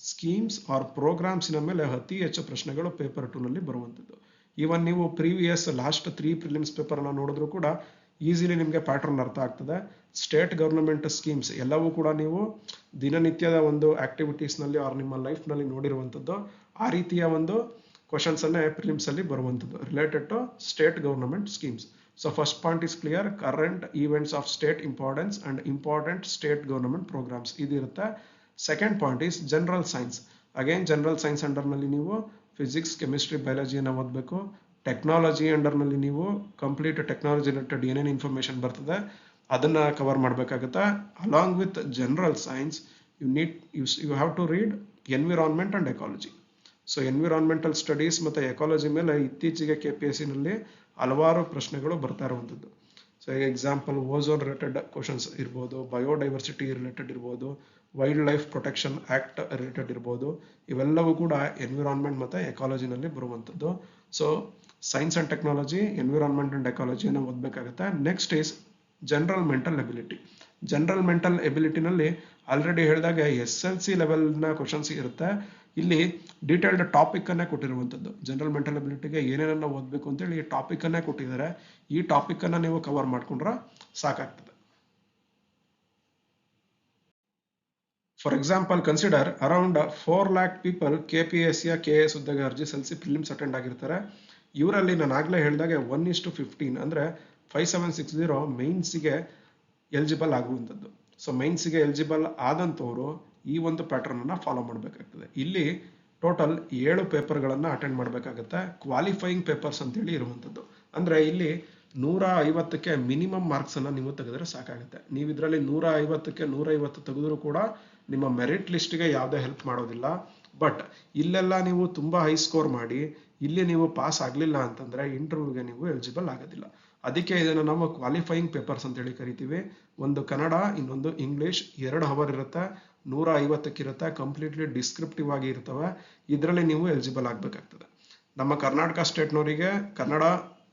ಸ್ಕೀಮ್ಸ್ ಆರ್ ಪ್ರೋಗ್ರಾಮ್ಸಿನ ಮೇಲೆ ಅತಿ ಹೆಚ್ಚು ಪ್ರಶ್ನೆಗಳು ಪೇಪರ್ ಟೂನಲ್ಲಿ ಬರುವಂಥದ್ದು ಈವನ್ ನೀವು ಪ್ರೀವಿಯಸ್ ಲಾಸ್ಟ್ ತ್ರೀ ಪ್ರಿಲಿಮ್ಸ್ ಪೇಪರ್ನ ನೋಡಿದ್ರು ಕೂಡ ಈಸಿಲಿ ನಿಮಗೆ ಪ್ಯಾಟರ್ನ್ ಅರ್ಥ ಆಗ್ತದೆ. ಸ್ಟೇಟ್ ಗವರ್ನಮೆಂಟ್ ಸ್ಕೀಮ್ಸ್ ಎಲ್ಲವೂ ಕೂಡ ನೀವು ದಿನನಿತ್ಯದ ಒಂದು ಆಕ್ಟಿವಿಟೀಸ್ನಲ್ಲಿ ಆರ್ ನಿಮ್ಮ ಲೈಫ್ನಲ್ಲಿ ನೋಡಿರುವಂಥದ್ದು ಆ ರೀತಿಯ ಒಂದು ಕ್ವಶನ್ಸ್ ಪ್ರಿಲಿಮ್ಸಲ್ಲಿ ಬರುವಂಥದ್ದು related to state government schemes so first point is clear current events of state importance and important state government programmes ಇದಿರುತ್ತೆ. Second point is general science again general science ಅಂಡರ್ನಲ್ಲಿ ನೀವು ಫಿಸಿಕ್ಸ್ ಕೆಮಿಸ್ಟ್ರಿ ಬಯಾಲಜಿಯನ್ನು ಓದಬೇಕು. Technology ಅಂಡರ್ನಲ್ಲಿ ನೀವು complete technology related ಏನೇನು information ಬರ್ತದೆ. ಅದನ್ನ cover ಮಾಡಬೇಕಾಗುತ್ತೆ? Along with general science you need you you have to read environment and ecology so environmental studies ಮತ್ತು ಎಕಾಲಜಿ ಮೇಲೆ ಇತ್ತೀಚೆಗೆ ಕೆ ಪಿ ಎಸ್ ಸಿನಲ್ಲಿ ಹಲವಾರು ಪ್ರಶ್ನೆಗಳು ಬರ್ತಾ ಇರುವಂಥದ್ದು. So example ozone related questions ಇರ್ಬೋದು ಬಯೋಡೈವರ್ಸಿಟಿ ರಿಲೇಟೆಡ್ ಇರ್ಬೋದು wildlife protection act related ಇರ್ಬೋದು. ಇವೆಲ್ಲವೂ ಕೂಡ ಎನ್ವಿರಾನ್ಮೆಂಟ್ ಮತ್ತು ಎಕಾಲಜಿನಲ್ಲಿ ಬರುವಂಥದ್ದು. So science and technology environment and ಎಕಾಲಜಿಯನ್ನು ಓದಬೇಕಾಗುತ್ತೆ. Next is general mental ability general mental ಎಬಿಲಿಟಿನಲ್ಲಿ already ಹೇಳಿದಾಗ ಎಸ್ ಎಲ್ ಸಿ ಲೆವೆಲ್ನ ಕ್ವಶನ್ಸ್ ಇರುತ್ತೆ. ಇಲ್ಲಿ ಡೀಟೇಲ್ಡ್ ಟಾಪಿಕ್ ಅನ್ನೇ ಕೊಟ್ಟಿರುವಂಥದ್ದು. ಜನರಲ್ ಮೆಂಟಲ್ ಎಬಿಲಿಟಿಗೆ ಏನೇನನ್ನ ಓದಬೇಕು ಅಂತೇಳಿ ಈ ಟಾಪಿಕ್ ಅನ್ನೇ ಕೊಟ್ಟಿದ್ದಾರೆ. ಈ ಟಾಪಿಕ್ ಅನ್ನ ನೀವು ಕವರ್ ಮಾಡ್ಕೊಂಡ್ರೆ ಸಾಕಾಗ್ತದೆ. For example consider around four lakh people K P S ಯ ಕೆ ಎಸ್ ಹುದ್ದೆಗೆ ಅರ್ಜಿ ಸಲ್ಲಿಸಿ ಫಿಲಿಮ್ಸ್ ಅಟೆಂಡ್ ಆಗಿರ್ತಾರೆ. ಇವರಲ್ಲಿ ನಾನು ಆಗಲೇ ಹೇಳಿದಾಗೆ ಒನ್ ಇಸ್ ಟು ಫಿಫ್ಟೀನ್ ಅಂದರೆ ಫೈವ್ ಸೆವೆನ್ ಸಿಕ್ಸ್ ಜೀರೋ ಮೈನ್ಸಿಗೆ ಎಲಿಜಿಬಲ್ ಆಗುವಂಥದ್ದು. ಸೊ ಮೈನ್ಸಿಗೆ ಎಲಿಜಿಬಲ್ ಆದಂಥವರು ಈ ಒಂದು ಪ್ಯಾಟರ್ನ್ ಅನ್ನ ಫಾಲೋ ಮಾಡಬೇಕಾಗ್ತದೆ. ಇಲ್ಲಿ ಟೋಟಲ್ ಏಳು ಪೇಪರ್ಗಳನ್ನು ಅಟೆಂಡ್ ಮಾಡಬೇಕಾಗುತ್ತೆ ಕ್ವಾಲಿಫೈಯಿಂಗ್ ಪೇಪರ್ಸ್ ಅಂತೇಳಿ ಇರುವಂಥದ್ದು. ಅಂದರೆ ಇಲ್ಲಿ ನೂರ ಐವತ್ತಕ್ಕೆ ಮಿನಿಮಮ್ ಮಾರ್ಕ್ಸ್ ಅನ್ನ ನೀವು ತೆಗೆದ್ರೆ ಸಾಕಾಗುತ್ತೆ. ನೀವು ಇದರಲ್ಲಿ ನೂರ ಐವತ್ತಕ್ಕೆ ನೂರ ಐವತ್ತು ತೆಗೆದ್ರು ಕೂಡ ನಿಮ್ಮ ಮೆರಿಟ್ ಲಿಸ್ಟ್ಗೆ ಯಾವುದೇ ಹೆಲ್ಪ್ ಮಾಡೋದಿಲ್ಲ. ಬಟ್ ಇಲ್ಲೆಲ್ಲ ನೀವು ತುಂಬಾ ಹೈ ಸ್ಕೋರ್ ಮಾಡಿ, ಇಲ್ಲಿ ನೀವು ಪಾಸ್ ಆಗಲಿಲ್ಲ ಅಂತಂದ್ರೆ ಇಂಟರ್ವ್ಯೂಗೆ ನೀವು ಎಲಿಜಿಬಲ್ ಆಗೋದಿಲ್ಲ. ಅದಕ್ಕೆ ಇದನ್ನು ನಾವು ಕ್ವಾಲಿಫೈಯಿಂಗ್ ಪೇಪರ್ಸ್ ಅಂತೇಳಿ ಕರಿತೀವಿ. ಒಂದು ಕನ್ನಡ, ಇನ್ನೊಂದು ಇಂಗ್ಲಿಷ್, ಎರಡು ಅವರ್ ಇರುತ್ತೆ. ನೂರ ಐವತ್ತಕ್ಕಿರುತ್ತೆ ಕಂಪ್ಲೀಟ್ಲಿ ಡಿಸ್ಕ್ರಿಪ್ಟಿವ್ ಆಗಿ ಇರ್ತವೆ. ಇದರಲ್ಲಿ ನೀವು ಎಲಿಜಿಬಲ್ ಆಗಬೇಕಾಗ್ತದೆ. ನಮ್ಮ ಕರ್ನಾಟಕ ಸ್ಟೇಟ್ನವರಿಗೆ ಕನ್ನಡ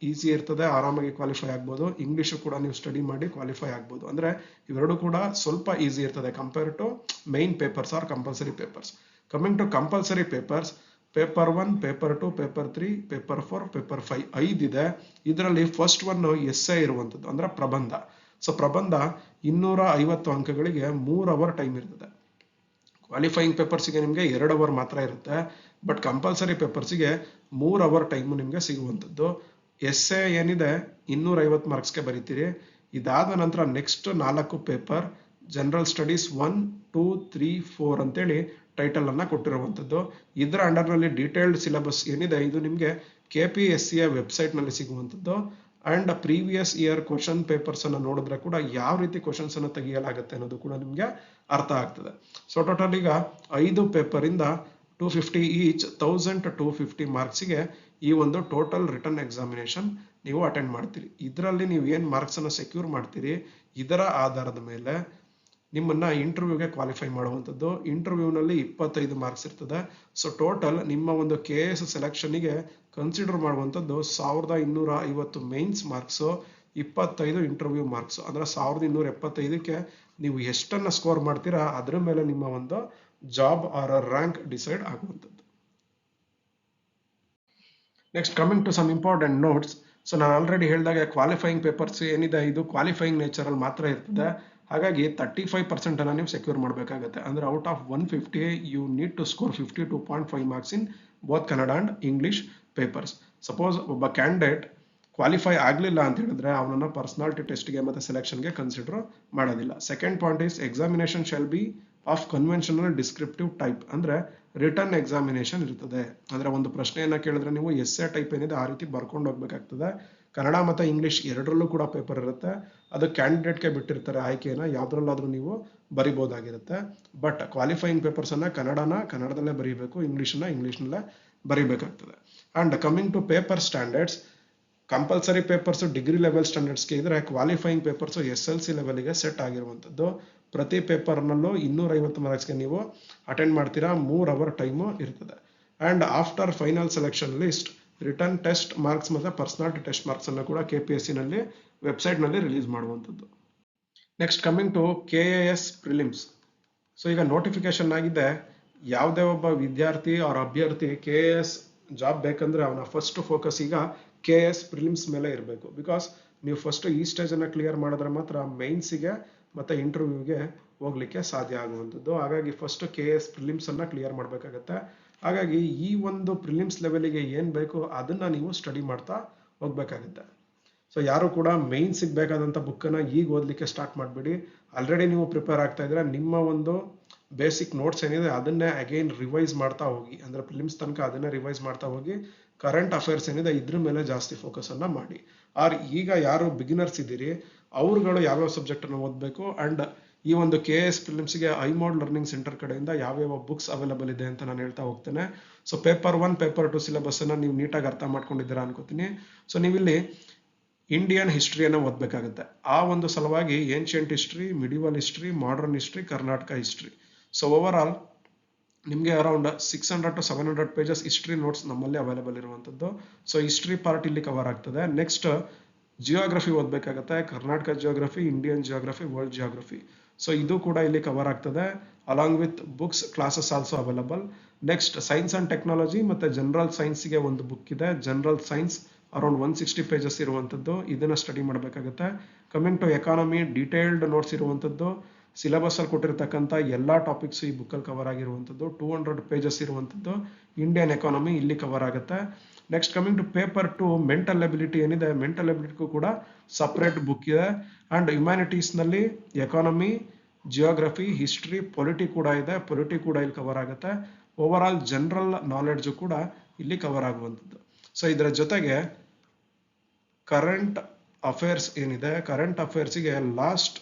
ಈಸಿ ಇರ್ತದೆ, ಆರಾಮಾಗಿ ಕ್ವಾಲಿಫೈ ಆಗ್ಬೋದು. ಇಂಗ್ಲೀಷು ಕೂಡ ನೀವು ಸ್ಟಡಿ ಮಾಡಿ ಕ್ವಾಲಿಫೈ ಆಗ್ಬೋದು. ಅಂದ್ರೆ ಇವೆರಡು ಕೂಡ ಸ್ವಲ್ಪ ಈಸಿ ಇರ್ತದೆ compare to main papers or compulsory papers coming to compulsory papers paper one paper two paper three paper four paper five ಇದೆ ಇದರಲ್ಲಿ ಫಸ್ಟ್ ಒನ್ ಎಸ್ ಎ ಇರುವಂಥದ್ದು, ಅಂದ್ರೆ ಪ್ರಬಂಧ. ಸೊ ಪ್ರಬಂಧ ಇನ್ನೂರ ಐವತ್ತು ಅಂಕಗಳಿಗೆ ಮೂರು ಅವರ್ ಟೈಮ್ ಇರ್ತದೆ. ಕ್ವಾಲಿಫೈಯಿಂಗ್ ಪೇಪರ್ಸಿಗೆ ನಿಮಗೆ ಎರಡು ಅವರ್ ಮಾತ್ರ ಇರುತ್ತೆ. ಬಟ್ ಕಂಪಲ್ಸರಿ ಪೇಪರ್ಸಿಗೆ ಮೂರು ಅವರ್ ಟೈಮು ನಿಮಗೆ ಸಿಗುವಂಥದ್ದು. ಎಸ್ ಎ ಏನಿದೆ? ಇನ್ನೂರ ಐವತ್ತು ಮಾರ್ಕ್ಸ್ಗೆ ಬರೀತೀರಿ. ಇದಾದ ನಂತರ ನೆಕ್ಸ್ಟ್ ನಾಲ್ಕು paper general studies one two three four ಅಂತೇಳಿ ಟೈಟಲ್ ಅನ್ನ ಕೊಟ್ಟಿರುವಂಥದ್ದು. ಇದರ ಅಂಡರ್ನಲ್ಲಿ ಡೀಟೇಲ್ಡ್ ಸಿಲೆಬಸ್ ಏನಿದೆ? ಇದು ನಿಮಗೆ ಕೆ ಪಿ ಎಸ್ ಸಿಯ ವೆಬ್ಸೈಟ್ನಲ್ಲಿ ಸಿಗುವಂಥದ್ದು. And previous year question papers ಅನ್ನು ನೋಡಿದ್ರೆ ಕೂಡ ಯಾವ ರೀತಿ ಕ್ವಶನ್ಸ್ ಅನ್ನ ತೆಗೆಯಲಾಗುತ್ತೆ ಅನ್ನೋದು ಕೂಡ ನಿಮಗೆ ಅರ್ಥ ಆಗ್ತದೆ. ಸೊ ಟೋಟಲ್ ಈಗ ಐದು ಪೇಪರ್ ಇಂದ two fifty each thousand two fifty ಮಾರ್ಕ್ಸಿಗೆ ಈ ಒಂದು ಟೋಟಲ್ ರಿಟರ್ನ್ ಎಕ್ಸಾಮಿನೇಷನ್ ನೀವು ಅಟೆಂಡ್ ಮಾಡ್ತೀರಿ. ಇದರಲ್ಲಿ ನೀವು ಏನು ಮಾರ್ಕ್ಸನ್ನು ಸೆಕ್ಯೂರ್ ಮಾಡ್ತೀರಿ, ಇದರ ಆಧಾರದ ಮೇಲೆ ನಿಮ್ಮನ್ನು ಇಂಟರ್ವ್ಯೂಗೆ ಕ್ವಾಲಿಫೈ ಮಾಡುವಂಥದ್ದು. ಇಂಟರ್ವ್ಯೂನಲ್ಲಿ ಇಪ್ಪತ್ತೈದು ಮಾರ್ಕ್ಸ್ ಇರ್ತದೆ. ಸೊ ಟೋಟಲ್ ನಿಮ್ಮ ಒಂದು ಕೆ ಎಸ್ ಸೆಲೆಕ್ಷನಿಗೆ ಕನ್ಸಿಡರ್ ಮಾಡುವಂಥದ್ದು ಸಾವಿರದ ಇನ್ನೂರ ಐವತ್ತು ಮೈನ್ಸ್ ಮಾರ್ಕ್ಸು ಇಪ್ಪತ್ತೈದು ಇಂಟರ್ವ್ಯೂ ಮಾರ್ಕ್ಸು ಅಂದರೆ ಸಾವಿರದ ಇನ್ನೂರ ಎಪ್ಪತ್ತೈದಕ್ಕೆ ನೀವು ಎಷ್ಟನ್ನು ಸ್ಕೋರ್ ಮಾಡ್ತೀರಾ, ಅದರ ಮೇಲೆ ನಿಮ್ಮ ಒಂದು ಜಾಬ್ ಆರ್ ರ್ಯಾಂಕ್ ಡಿಸೈಡ್ ಆಗುವಂಥದ್ದು. Next coming to some important notes so ನಾನು ಆಲ್ರೆಡಿ ಹೇಳಿದಾಗ ಕ್ವಾಲಿಫೈಯಿಂಗ್ ಪೇಪರ್ಸ್ ಏನಿದೆ? ಇದು ಕ್ವಾಲಿಫೈಯಿಂಗ್ ನೇಚರಲ್ಲಿ ಮಾತ್ರ ಇರ್ತದೆ. ಹಾಗಾಗಿ ತರ್ಟಿ ಫೈವ್ ಪರ್ಸೆಂಟ್ ಅನ್ನ ನೀವು ಸೆಕ್ಯೂರ್ ಮಾಡಬೇಕಾಗುತ್ತೆ. ಅಂದ್ರೆ out of one fifty you need to score fifty two point five marks in both Kannada and English papers suppose ಒಬ್ಬ ಕ್ಯಾಂಡಿಡೇಟ್ ಕ್ವಾಲಿಫೈ ಆಗಲಿಲ್ಲ ಅಂತ ಹೇಳಿದ್ರೆ ಅವನನ್ನ ಪರ್ಸನಾಲಿಟಿ ಟೆಸ್ಟ್ಗೆ ಮತ್ತೆ ಸೆಲೆಕ್ಷನ್ಗೆ ಕನ್ಸಿಡರ್ ಮಾಡೋದಿಲ್ಲ. Second point is examination shall be of conventional descriptive type ಅಂದ್ರೆ ರಿಟರ್ನ್ ಎಕ್ಸಾಮಿನೇಷನ್ ಇರ್ತದೆ. ಅಂದ್ರೆ ಒಂದು ಪ್ರಶ್ನೆಯನ್ನ ಕೇಳಿದ್ರೆ ನೀವು ಎಸ್ ಎ ಟೈಪ್ ಏನಿದೆ ಆ ರೀತಿ ಬರ್ಕೊಂಡು ಹೋಗ್ಬೇಕಾಗ್ತದೆ. ಕನ್ನಡ ಮತ್ತು ಇಂಗ್ಲಿಷ್ ಎರಡರಲ್ಲೂ ಕೂಡ ಪೇಪರ್ ಇರುತ್ತೆ. ಅದು ಕ್ಯಾಂಡಿಡೇಟ್ಗೆ ಬಿಟ್ಟಿರ್ತಾರೆ ಆಯ್ಕೆನ ಯಾವ್ದ್ರಲ್ಲಾದ್ರೂ ನೀವು ಬರಿಬೋದಾಗಿರುತ್ತೆ. ಬಟ್ ಕ್ವಾಲಿಫೈಯಿಂಗ್ ಪೇಪರ್ಸ್ ಅನ್ನ ಕನ್ನಡನ ಕನ್ನಡದಲ್ಲೇ ಬರೀಬೇಕು ಇಂಗ್ಲೀಷನ್ನ ಇಂಗ್ಲಿಷ್ನಲ್ಲೇ ಬರೀಬೇಕಾಗ್ತದೆ. And coming to paper standards compulsory papers degree level ಸ್ಟ್ಯಾಂಡರ್ಡ್ಸ್ಗೆ ಇದ್ರೆ qualifying papers S L C ಲೆವೆಲ್ಗೆ ಸೆಟ್ ಆಗಿರುವಂಥದ್ದು. ಪ್ರತಿ ಪೇಪರ್ನಲ್ಲೂ ಇನ್ನೂರ ಐವತ್ತು ಮಾರ್ಕ್ಸ್ಗೆ ನೀವು ಅಟೆಂಡ್ ಮಾಡ್ತೀರಾ, ಮೂರ್ ಅವರ್ ಟೈಮು ಇರ್ತದೆ. And after final selection list written test marks ಮತ್ತು ಪರ್ಸನಾಲಿಟಿ ಟೆಸ್ಟ್ ಮಾರ್ಕ್ಸ್ ಅನ್ನು ಕೂಡ ಕೆ ಪಿ ಎಸ್ ಸಿನಲ್ಲಿ ವೆಬ್ಸೈಟ್ನಲ್ಲಿ ರಿಲೀಸ್ ಮಾಡುವಂಥದ್ದು. Next coming to K A S prelims so ಈಗ ನೋಟಿಫಿಕೇಶನ್ ಆಗಿದೆ. ಯಾವುದೇ ಒಬ್ಬ ವಿದ್ಯಾರ್ಥಿ ಅವ್ರ ಅಭ್ಯರ್ಥಿ ಕೆ ಎ ಎಸ್ ಜಾಬ್ ಬೇಕಂದ್ರೆ ಅವನ ಫಸ್ಟ್ ಫೋಕಸ್ ಈಗ ಕೆ ಎಸ್ ಪ್ರಿಲಿಮ್ಸ್ ಮೇಲೆ ಇರಬೇಕು. ಬಿಕಾಸ್ ನೀವು ಫಸ್ಟ್ ಈ ಸ್ಟೇಜನ್ನು ಕ್ಲಿಯರ್ ಮಾಡಿದ್ರೆ ಮಾತ್ರ ಮೈನ್ಸಿಗೆ ಮತ್ತೆ ಇಂಟರ್ವ್ಯೂಗೆ ಹೋಗಲಿಕ್ಕೆ ಸಾಧ್ಯ ಆಗುವಂಥದ್ದು. ಹಾಗಾಗಿ ಫಸ್ಟ್ ಕೆ ಎಸ್ ಪ್ರಿಲಿಮ್ಸ್ ಅನ್ನ ಕ್ಲಿಯರ್ ಮಾಡಬೇಕಾಗತ್ತೆ. ಹಾಗಾಗಿ ಈ ಒಂದು ಪ್ರಿಲಿಮ್ಸ್ ಲೆವೆಲಿಗೆ ಏನು ಬೇಕು ಅದನ್ನ ನೀವು ಸ್ಟಡಿ ಮಾಡ್ತಾ ಹೋಗ್ಬೇಕಾಗತ್ತೆ. ಸೊ ಯಾರು ಕೂಡ ಮೈನ್ ಸಿಗಬೇಕಾದಂಥ ಬುಕ್ಕನ್ನು ಈಗ ಓದಲಿಕ್ಕೆ ಸ್ಟಾರ್ಟ್ ಮಾಡಬೇಡಿ. ಆಲ್ರೆಡಿ ನೀವು ಪ್ರಿಪೇರ್ ಆಗ್ತಾ ಇದ್ರೆ ನಿಮ್ಮ ಒಂದು ಬೇಸಿಕ್ ನೋಟ್ಸ್ ಏನಿದೆ ಅದನ್ನೇ ಅಗೈನ್ ರಿವೈಸ್ ಮಾಡ್ತಾ ಹೋಗಿ. ಅಂದ್ರೆ ಪ್ರಿಲಿಮ್ಸ್ ತನಕ ಅದನ್ನೇ ರಿವೈಸ್ ಮಾಡ್ತಾ ಹೋಗಿ ಕರೆಂಟ್ ಅಫೇರ್ಸ್ ಏನಿದೆ, ಇದ್ರ ಮೇಲೆ ಜಾಸ್ತಿ ಫೋಕಸ್ ಅನ್ನ ಮಾಡಿ. ಆರ್ ಈಗ ಯಾರು ಬಿಗಿನರ್ಸ್ ಇದ್ದೀರಿ ಅವ್ರುಗಳು ಯಾವ್ಯಾವ ಸಬ್ಜೆಕ್ಟ್ ಅನ್ನು ಓದಬೇಕು ಅಂಡ್ ಈ ಒಂದು K S I mode learning centre ಕಡೆಯಿಂದ ಯಾವ್ಯಾವ ಬುಕ್ಸ್ ಅವೈಲಬಲ್ ಇದೆ ಅಂತ ನಾನು ಹೇಳ್ತಾ ಹೋಗ್ತೇನೆ. So paper one paper two syllabus ಅನ್ನ ನೀವು ನೀಟಾಗಿ ಅರ್ಥ ಮಾಡ್ಕೊಂಡಿದ್ದೀರಾ ಅನ್ಕೋತೀನಿ. ಸೊ ನೀವಿಲ್ಲಿ ಇಂಡಿಯನ್ ಹಿಸ್ಟ್ರಿಯನ್ನು ಓದಬೇಕಾಗುತ್ತೆ. ಆ ಒಂದು ಸಲುವಾಗಿ ancient history medieval history modern history Karnataka history so overall ನಿಮಗೆ around six hundred to seven hundred pages history notes ನಮ್ಮಲ್ಲಿ ಅವೈಲೇಬಲ್ ಇರುವಂಥದ್ದು. ಸೊ ಹಿಸ್ಟ್ರಿ ಪಾರ್ಟ್ ಇಲ್ಲಿ ಕವರ್ ಆಗ್ತದೆ. Next geography ಓದಬೇಕಾಗತ್ತೆ. Karnataka geography Indian geography world geography so ಇದು ಕೂಡ ಇಲ್ಲಿ cover ಆಗ್ತದೆ. Along with books classes also available next science and technology ಮತ್ತು general ಸೈನ್ಸ್ಗೆ ಒಂದು ಬುಕ್ ಇದೆ. General science around one sixty pages ಇರುವಂಥದ್ದು. ಇದನ್ನು ಸ್ಟಡಿ ಮಾಡಬೇಕಾಗುತ್ತೆ. Coming to economy detailed notes ಇರುವಂಥದ್ದು. ಸಿಲೆಬಸ್ ಅಲ್ಲಿ ಕೊಟ್ಟಿರ್ತಕ್ಕಂಥ ಎಲ್ಲ ಟಾಪಿಕ್ಸ್ ಈ ಬುಕ್ಕಲ್ಲಿ ಕವರ್ ಆಗಿರುವಂಥದ್ದು. ಟೂ ಹಂಡ್ರೆಡ್ ಪೇಜಸ್ ಇರುವಂಥದ್ದು. ಇಂಡಿಯನ್ ಎಕಾನಮಿ ಇಲ್ಲಿ ಕವರ್ ಆಗುತ್ತೆ. Next coming to paper two mental ability ಏನಿದೆ? ಮೆಂಟಲ್ ಎಬಿಲಿಟಿಗೂ ಕೂಡ ಸಪ್ರೇಟ್ ಬುಕ್ ಇದೆ. ಅಂಡ್ ಹ್ಯುಮ್ಯಾನಿಟೀಸ್ನಲ್ಲಿ ಎಕಾನಮಿ ಜಿಯೋಗ್ರಫಿ ಹಿಸ್ಟ್ರಿ ಪೊಲಿಟಿ ಕೂಡ ಇದೆ. ಪೊಲಿಟಿ ಕೂಡ ಇಲ್ಲಿ ಕವರ್ ಆಗುತ್ತೆ. ಓವರ್ ಆಲ್ ಜನರಲ್ ನಾಲೆಡ್ಜು ಕೂಡ ಇಲ್ಲಿ ಕವರ್ ಆಗುವಂಥದ್ದು. ಸೊ ಇದರ ಜೊತೆಗೆ ಕರೆಂಟ್ ಅಫೇರ್ಸ್ ಏನಿದೆ? Current ಅಫೇರ್ಸಿಗೆ last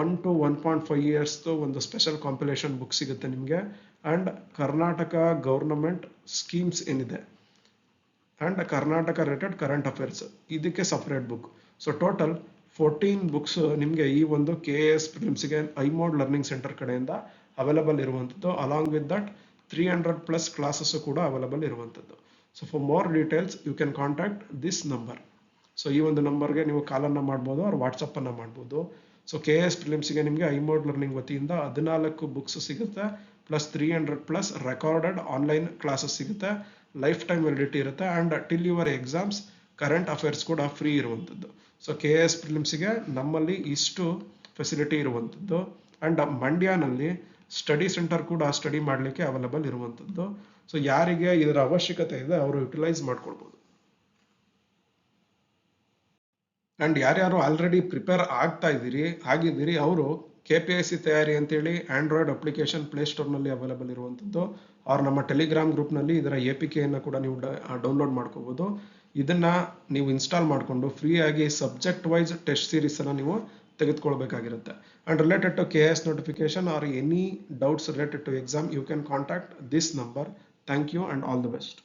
one to one point five ಇಯರ್ಸ್ದು ಒಂದು ಸ್ಪೆಷಲ್ ಕಾಂಪಿಲೇಷನ್ ಬುಕ್ ಸಿಗುತ್ತೆ ನಿಮಗೆ. ಅಂಡ್ ಕರ್ನಾಟಕ ಗೌರ್ನಮೆಂಟ್ ಸ್ಕೀಮ್ಸ್ ಏನಿದೆ? And Karnataka related current affairs ಇದಕ್ಕೆ separate book so total fourteen books ನಿಮಗೆ ಈ ಒಂದು ಕೆ ಎ ಎಸ್ ಪ್ರಿಲಿಮ್ಸ್ಗೆ ಐಮೋಡ್ ಲರ್ನಿಂಗ್ ಸೆಂಟರ್ ಕಡೆಯಿಂದ ಅವೈಲಬಲ್ ಇರುವಂಥದ್ದು. Along with that three hundred plus classes ಕೂಡ ಅವೈಲಬಲ್ ಇರುವಂಥದ್ದು. So for more details you can contact this number so ಈ ಒಂದು ನಂಬರ್ಗೆ ನೀವು ಕಾಲನ್ನು ಮಾಡ್ಬೋದು ಅವ್ರು ವಾಟ್ಸಪ್ಪನ್ನು ಮಾಡ್ಬೋದು. ಸೊ ಕೆ ಎಸ್ ಪ್ರಿಲಿಮ್ಸ್ಗೆ ನಿಮಗೆ ಐಮೋಡ್ ಲರ್ನಿಂಗ್ ವತಿಯಿಂದ ಹದಿನಾಲ್ಕು ಬುಕ್ಸ್ ಸಿಗುತ್ತೆ plus three hundred plus recorded online classes ಸಿಗುತ್ತೆ ಲೈಫ್ ಟೈಮ್ ವ್ಯಾಲಿಡಿಟಿ ಇರುತ್ತೆ and till your exams current affairs ಕೂಡ ಫ್ರೀ ಇರುವಂಥದ್ದು. ಸೊ ಕೆ ಎಸ್ ಪ್ರಿಲಿಮ್ಸ್ಗೆ ನಮ್ಮಲ್ಲಿ ಇಷ್ಟು ಫೆಸಿಲಿಟಿ ಇರುವಂಥದ್ದು. ಆ್ಯಂಡ್ ಮಂಡ್ಯನಲ್ಲಿ ಸ್ಟಡಿ ಸೆಂಟರ್ ಕೂಡ ಸ್ಟಡಿ ಮಾಡಲಿಕ್ಕೆ ಅವೈಲಬಲ್ ಇರುವಂಥದ್ದು. ಸೊ ಯಾರಿಗೆ ಇದರ ಅವಶ್ಯಕತೆ ಇದೆ, ಅವರು ಯುಟಿಲೈಸ್ ಮಾಡ್ಕೊಳ್ಬೋದು. ಅಂಡ್ ಯಾರ್ಯಾರು ಆಲ್ರೆಡಿ ಪ್ರಿಪೇರ್ ಆಗ್ತಾ ಇದ್ದೀರಿ ಆಗಿದ್ದೀರಿ ಅವರು ಕೆ ಪಿ ಐ ಸಿ ತಯಾರಿ ಅಂತೇಳಿ ಆಂಡ್ರಾಯ್ಡ್ ಅಪ್ಲಿಕೇಶನ್ ಪ್ಲೇಸ್ಟೋರ್ನಲ್ಲಿ ಅವೈಲೇಬಲ್ ಇರುವಂಥದ್ದು. ಅವ್ರು ನಮ್ಮ ಟೆಲಿಗ್ರಾಮ್ ಗ್ರೂಪ್ನಲ್ಲಿ ಇದರ ಎ ಪಿ ಕೆಯನ್ನು ಕೂಡ ನೀವು ಡೌನ್ಲೋಡ್ ಮಾಡ್ಕೋಬೋದು. ಇದನ್ನು ನೀವು ಇನ್ಸ್ಟಾಲ್ ಮಾಡಿಕೊಂಡು ಫ್ರೀ ಆಗಿ ಸಬ್ಜೆಕ್ಟ್ ವೈಸ್ ಟೆಸ್ಟ್ ಸೀರೀಸನ್ನು ನೀವು ತೆಗೆದುಕೊಳ್ಬೇಕಾಗಿರುತ್ತೆ. And related to K S notification or any doubts related to exam you can contact this number thank you and all the best